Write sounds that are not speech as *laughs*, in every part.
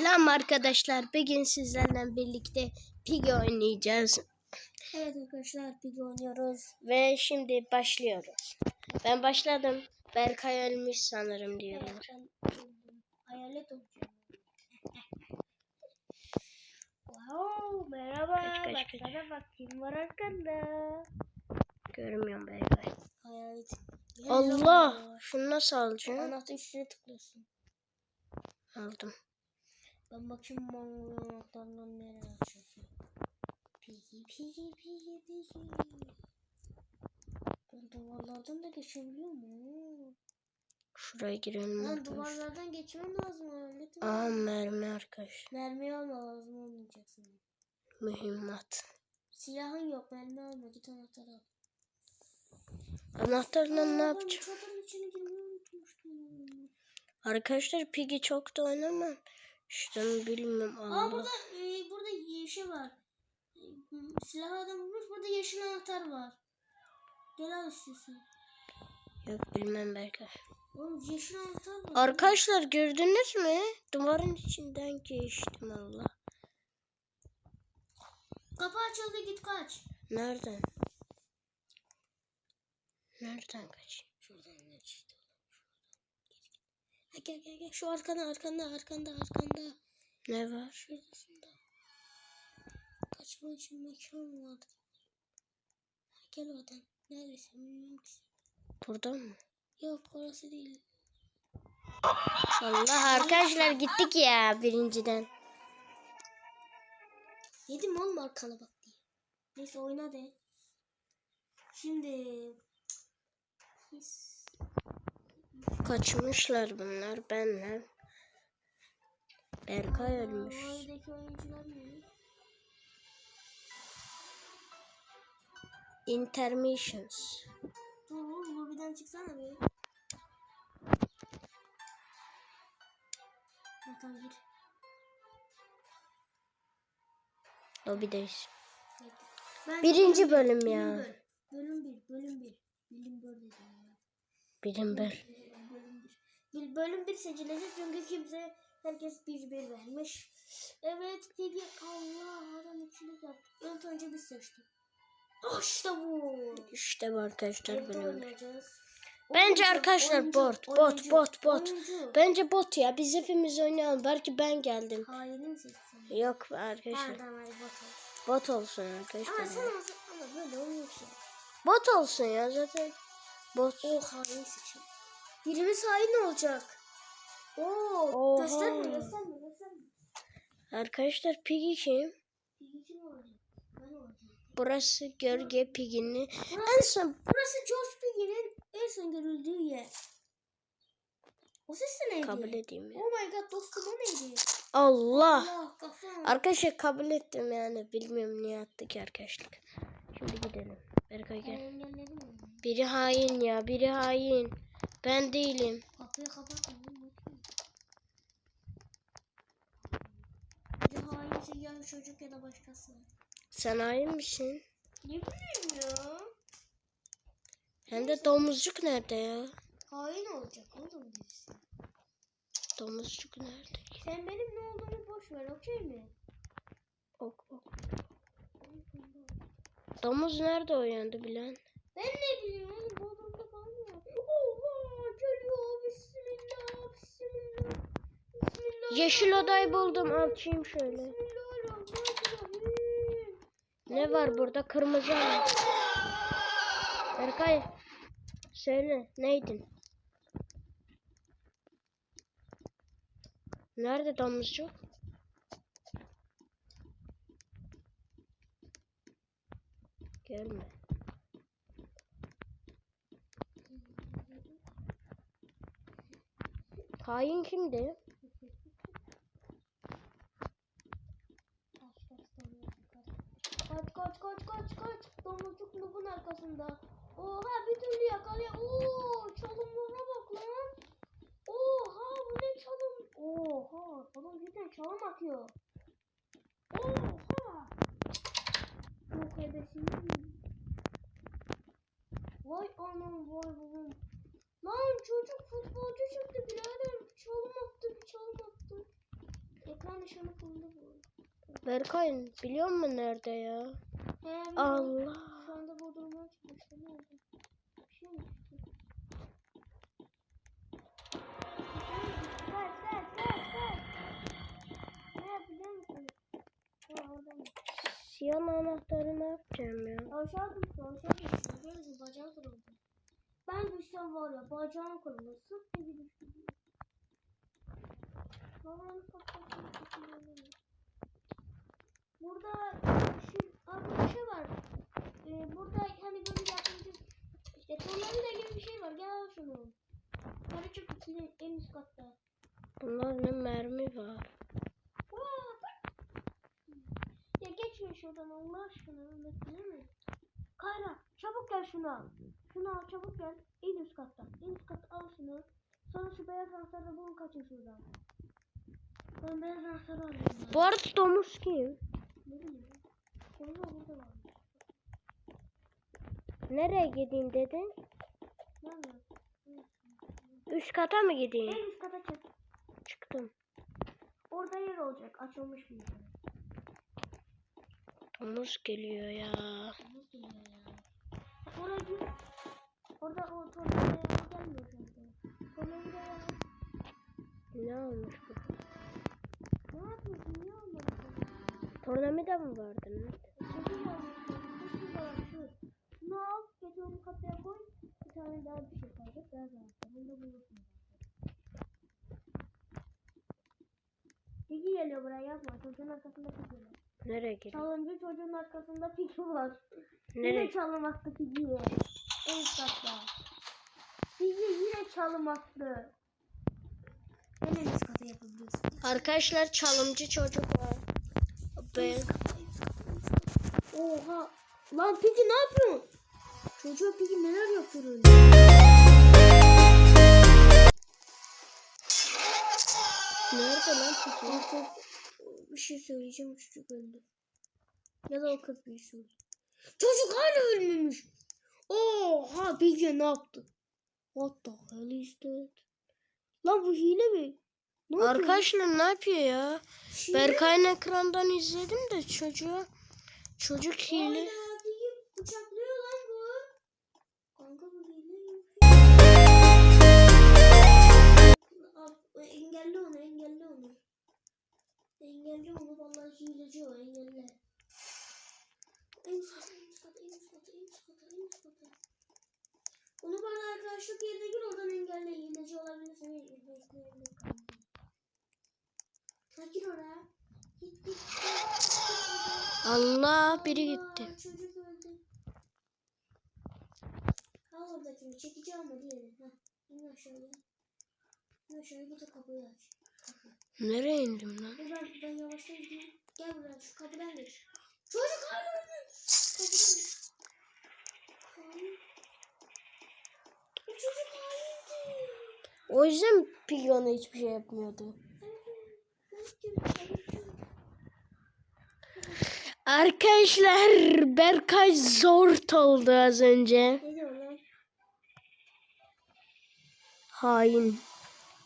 Selam arkadaşlar. Bugün sizlerle birlikte Pig oynayacağız. Evet arkadaşlar Pig oynuyoruz. Ve şimdi başlıyoruz. Ben başladım. Berkay ölmüş sanırım diyorlar. Evet, hayalet olacağım. *laughs* wow merhaba. Kaç, kaç, kaç. sana bak kim var arkanda. Görmüyorum Berkay. Hayalet. Allah! Şunu nasıl alacağım? Anahtar üstüne tıklıyorsun. Aldım. Ben bakayım mavi anahtardan nereye açıyorsun. Pigi pigi pigi pigi. Ben duvarlardan da geçebiliyor muyum? Şuraya girelim. Arkadaşlar. duvarlardan geçmem lazım hayaletim. Aa mermi arkadaş. Mermi alma lazım olmayacaksın. Mühimmat. Silahın yok mermi alma git anahtar al. Anahtarla ne yapacağım? Ben. Arkadaşlar Pig'i çok da oynamam. İşte bilmiyorum Aa Allah. burada e, burada yeşil var. E, Silah adam bulmuş burada yeşil anahtar var. Gel al istiyorsan. Yok bilmem Berkay. Oğlum yeşil anahtar var. Arkadaşlar gördünüz mü? Duvarın içinden geçtim Allah. Kapı açıldı git kaç. Nereden? Nereden kaçayım? Şuradan ne çıktı? Ha, gel gel gel şu arkanda arkanda arkanda arkanda. Ne var? Şurasında. Kaçma için mekan. Ha, Gel oradan. Neredesin bilmiyorum ki. Burada mı? Yok orası değil. Allah arkadaşlar gittik ya birinciden. Yedim oğlum arkana bak diye. Neyse oyna de. Şimdi His. Kaçmışlar bunlar benle. Berkay ölmüş. Intermissions. Dur lobiden çıksana bir. Ha, tamam gir. Lobideyiz. Birinci bölüm bölüm ya. böl. Bölüm 1, bölüm 1. Bilim böl dedim ya. Birim 1. Bir bölüm 1 seçilecek çünkü kimse herkes bir bir vermiş. Evet peki Allah adam üçlük yaptı. İlk önce biz seçtik. Ah işte bu. İşte bu arkadaşlar Evde benim. oynayacağız. Bence arkadaşlar oyuncu, bot, bot, oyuncu, bot, bot. oyuncu. Bence bot ya. Biz hepimiz oynayalım. Belki ben geldim. Haini mi seçsin? Yok arkadaşlar. Hadi bakalım. Bot olsun Ama arkadaşlar. sen ya. olsun ama böyle oynuyorsun. Bot olsun ya zaten. Bot. O hain seçim. Birimiz hain olacak. Oo, Oha. gösterme gösterme gösterme. Arkadaşlar Piggy kim? Peki kim olacak? Ben olacağım. Burası gölge Piggy'ni. En son burası George Piggy'nin en son görüldüğü yer. O ses de neydi? kabul edeyim ya. Oh my god dostum o neydi? Allah. Allah kafam. Arkadaşlar kabul ettim yani. Bilmiyorum niye attık arkadaşlar. Şimdi gidelim. Berkay Ben gel. engelledim onu. Biri hain ya. Biri hain. Ben değilim. Kapıyı bakayım. Biri hainse ya çocuk ya da başkası. Sen hain misin? Ne bileyim ya. Hem de domuzcuk nerede ya? Hain olacak oğlum birisi. Domuzcuk nerede? Sen benim ne olduğumu boş ver okey mi? Ok ok. Domuz nerede uyandı bilen? Ben ne bileyim oğlum bu odamda kalmıyor. Allah geliyor bismillah bismillah. Bismillah. Yeşil odayı buldum. Açayım şöyle. Ne var burada? Kırmızı var. Berkay. Söyle. Neydin? Nerede domuzcuk? Gelme. Hain kimdi? Kaç kaç kaç kaç kaç. Domuzcuk nubun arkasında. Oha bir türlü yakalıyor. Oo çalımlara bak lan. Oha bu ne çalım. Oha adam cidden çalım atıyor. Oha. Yok ebesini. Vay anam vay babam. Lan çocuk futbolcu çıktı birader. Çalım attı. Ekran şanı buldu bu. Berkay biliyor musun nerede ya? He. Allah. Şu anda Bodrum'a çıkmıştı. Ne oldu? Bir şey mi çıktı? Siyah anahtarı ne yapacağım ya? Aşağı düştü aşağı düştü. Böyle bacağı kırıldı. Ben düşsem var ya bacağım kırılır. Sık gibi düştü. Babanı kapatın. Burada şu arkadaşı var. Ee, burada hani böyle yapınca işte tornavida gibi bir şey var. Gel al şunu. Yukarı çık ikili en üst katta. Bunlar ne mermi var? Ya geçme şuradan Allah aşkına. Bekleme. Kayra çabuk gel şunu al. Şunu al çabuk gel. En üst katta. En üst katta al şunu. Sonra şu beyaz anahtarı bulun kaçın şuradan. Ben beyaz anahtarı alayım. Bu arada domuz kim? Ne bileyim. Koyma burada var. Nereye gideyim dedin? Nerede? Üst kata mı gideyim? En üst kata çık. Çıktım. Orada yer olacak. Açılmış bir yer. Domuz geliyor ya. Nasıl geliyor ya? Oraya gir. Orada o tornavida gelmiyor. Tornavida Ne olmuş bu? Ne yapıyorsun? Niye olmadın? Tornavida mı vardı? Ne? Çekil almışsın. Şu var şu. Şunu al. Getir onu kapıya koy. Bir tane daha bir şey kaldı. Beyaz anahtar. Bunu da bulursun. Pigi geliyor buraya yapma. Çocuğun arkasında pigi var. Nereye gideyim? Çalımcı çocuğun arkasında pigi var. Nereye? Yine çalım attı pigiye. En üst katta. Pigi yine çalım attı. Üst kata yapabiliyorsun. Arkadaşlar çalımcı çocuk var. Oha. Lan Pigi ne yapıyorsun? Çocuğa Pigi neler yapıyor öyle? nerede lan peki? Artık bir şey söyleyeceğim çocuk öldü. Ya da o kız bir şey. Çocuk hala ölmemiş. Oha Pigi ne yaptı? What the hell is that? Lan bu hile mi? Ne? Arkadaşlar ne yapıyor ya? Hile Berkay'ın ekrandan izledim de çocuğu. Çocuk hile. Bıçaklıyor lan bu. Kanka bu hile. Al, Engelle onu engelle onu. Engelle onu vallahi hileci o engelle. En kata en kata en kata en kata en kata. Onu bana arkadaşlık yerine gir oradan engelle hileci olabilir seni bekleyebilir kanka. Ha gir oraya. Git git git. Allah biri gitti. Al oradakini çekeceğim ama diğerini. Heh. İn aşağıya. İn aşağıya git o kapıyı aç. Kapı. Nereye indim lan? Ben, ben yavaştan gideyim. Gel buraya şu kapıdan geç. Çocuk hala öldü. Kapıdan geç. Hain. Bu çocuk haindi. O yüzden Piggy ona hiçbir şey yapmıyordu. Arkadaşlar Berkay zor oldu az önce. Hain.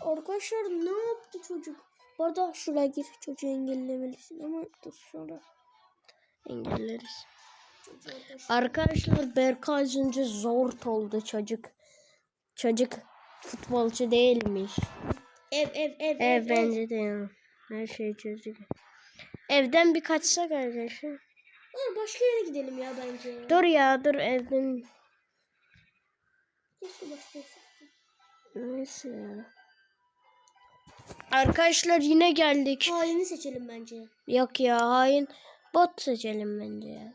Arkadaşlar ne yaptı çocuk? Bu arada şuraya gir. Çocuğu engellemelisin ama dur sonra. Engelleriz. Arkadaşlar. Berkay az önce zor oldu çocuk. Çocuk futbolcu değilmiş. Ev ev ev Ev bence de ya. Her şeyi çözdük. Evden bir kaçsak arkadaşlar. Aa, başka yere gidelim ya bence. Dur ya dur evden. Keşke başka. Neyse ya. Arkadaşlar yine geldik. Haini seçelim bence. Yok ya hain. Bot seçelim bence ya.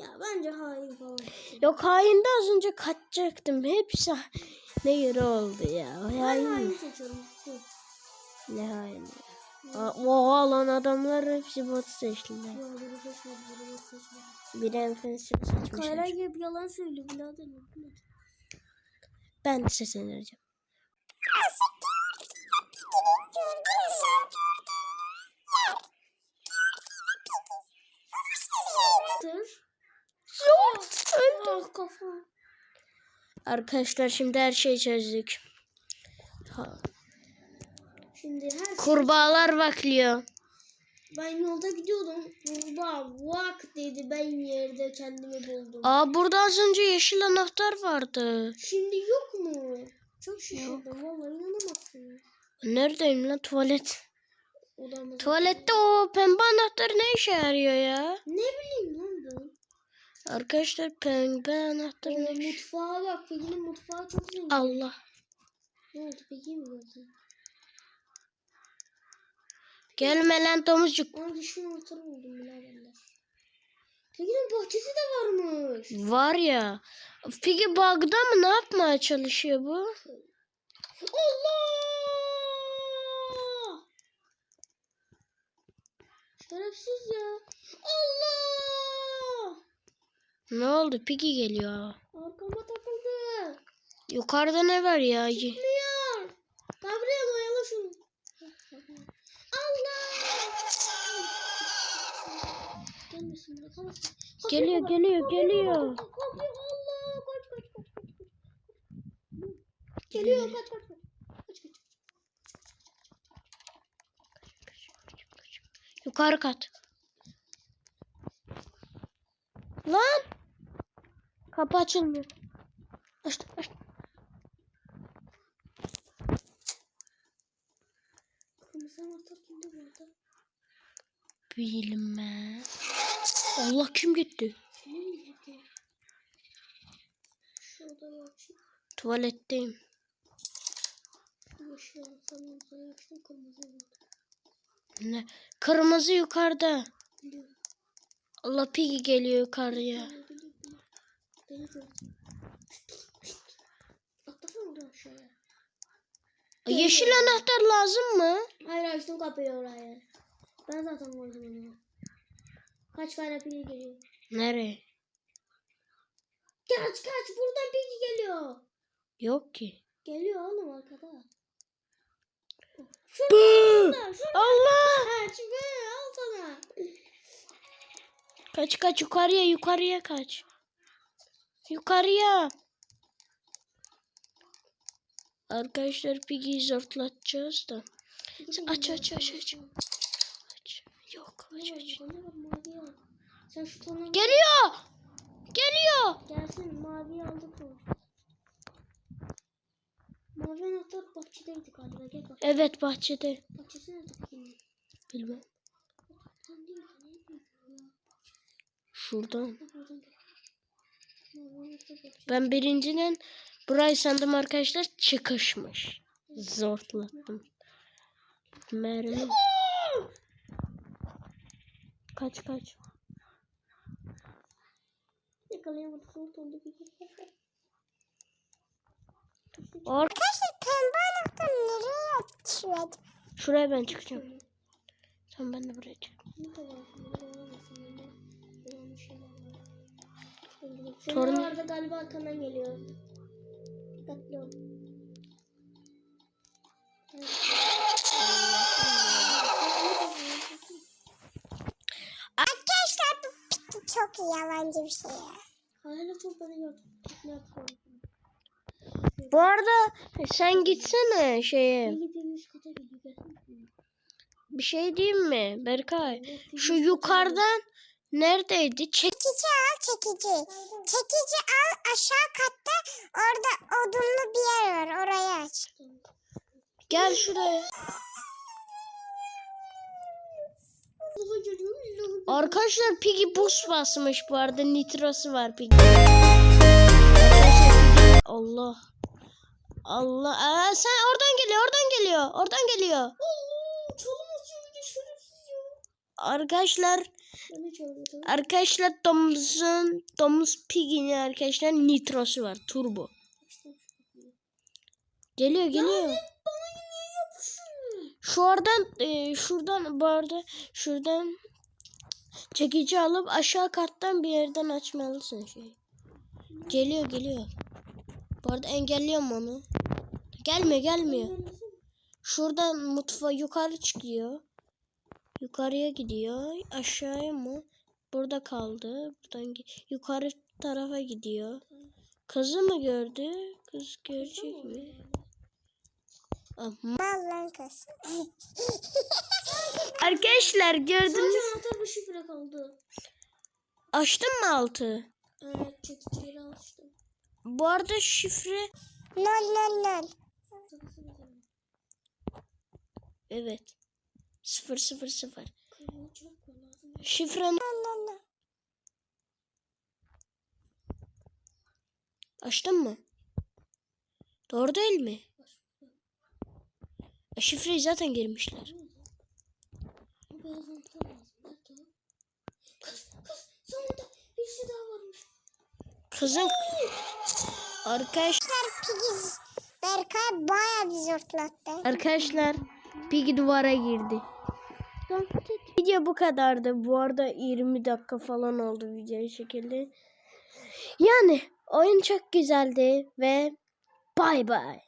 Ya bence hain falan. Yok hainde az önce kaçacaktım. Hepsi ne yürü oldu ya. Hain. hain seçiyorum. Ne hain ya. Aa, Oha lan adamlar hepsi bot seçtiler. Bir enflasyon seçmişler. Kayra gibi yalan söylüyor birader. Ben de sesleneceğim. Ah. Arkadaşlar şimdi her şeyi çözdük. Ha. Şimdi her şey- Kurbağalar bakıyor. Ben yolda gidiyordum. Kurbağa vak dedi. Ben yerde kendimi buldum. Aa burada az önce yeşil anahtar vardı. Şimdi yok mu? Çok şaşırdım. Vallahi inanamazsınız. Neredeyim lan tuvalet? Odamda. Tuvalette o pembe anahtar ne işe yarıyor ya? Ne bileyim lan ben. Arkadaşlar pembe anahtar ne mutfağa bak. Pekin'in mutfağı çok zengin. Allah. Ne oldu Pekin mi? Gelme lan domuzcuk. Aa dişin ortalı buldum biraderler. Pekin'in bahçesi de varmış. Var ya. Peki bug'da mı ne yapmaya çalışıyor bu? Allah! Şerefsiz ya. Allah! Ne oldu? Piggy geliyor. Arkama takıldı. Yukarıda ne var ya? Çıkmıyor. Gabriel Geliyor, geliyor, geliyor. Kapıyı Allah! Kaç. kaç. Geliyor kaç kaç kaç. Yukarı kat. Lan! Kapı açılmıyor. Açtım, açtım. Kırmızı anahtar kimde bu arada? Bilmem. Allah kim gitti? Tuvaletteyim. Ne? Kırmızı yukarıda. Biliyorum. Allah Piggy geliyor yukarıya. Aşağıya. Yeşil anahtar lazım mı? Hayır açtım kapıyı oraya. Ben zaten vurdum onu. Kaç tane pili geliyor. Nereye? Kaç kaç buradan pili geliyor. Yok ki. Geliyor oğlum arkada. Şurada şurada. Allah! Kaç be al sana. Kaç kaç yukarıya yukarıya kaç. Yukarıya. Arkadaşlar Piggy'yi zortlatacağız da. Aç aç aç. Aç. Yok aç aç. Bana bak mavi al. Sen şu tonu Geliyor. Geliyor. gelsin mavi aldık mı? Mavi anahtar bahçedeydi galiba gel bak. Evet bahçede. Bahçesi nerede peki? Bilmem. Değil. Şuradan. Ben birinciden burayı sandım arkadaşlar çıkışmış. Zorladım. Mermi. Kaç kaç. Yakalayamadık. Soğuk oldu bir Arkadaşlar Pembe anahtar nereye atıyor? Şuraya ben çıkacağım. Tamam ben de buraya bak, Torun- Senin orada galiba arkandan geliyor. Dikkatli ol. Çok yalancı bir şey ya. Hala çok. Ne yapıyorum? Bu arada sen gitsene şeye. Bir şey diyeyim mi Berkay? Şu yukarıdan neredeydi? Çek. Çekici al çekici. Çekici al aşağı katta orada odunlu bir yer var orayı aç. Gel şuraya. Arkadaşlar Piggy buz basmış bu arada nitrosu var Piggy. Allah. Allah. Aa, sen oradan geliyor, oradan geliyor, oradan geliyor. Ya. Arkadaşlar, arkadaşlar domuzun, domuz Piggy'nin arkadaşlar nitrosu var, turbo. Geliyor, geliyor. Şu oradan, e, şuradan bu arada şuradan çekici alıp aşağı kattan bir yerden açmalısın şey. Geliyor, geliyor. Bu arada engelliyorum onu. Gelmiyor, gelmiyor. Şuradan mutfağa yukarı çıkıyor. Yukarıya gidiyor. Aşağıya mı? Burada kaldı. Buradan yukarı tarafa gidiyor. Kızı mı gördü? Kız görecek mi? Ah, Mal lan kız. *laughs* Arkadaşlar gördünüz. Sadece anahtar bu şifre kaldı. Açtın mı altı? Evet çekiciyle açtım. Bu arada şifre Lol lol lol. evet. 000. Kıvılcım mı lazım? Şifre Lol lol lol. açtın mı? Doğru değil mi? E, şifreyi zaten girmişler. Lazım. Nerede o? Kız kız sonunda birisi daha varmış. Kızın Arkadaş, Pigiz. Berkay bayağı bir zortlattı. arkadaşlar Piggy duvara girdi. Video bu kadardı. Bu arada 20 dakika falan oldu video şekilde. Yani oyun çok güzeldi ve bay bay.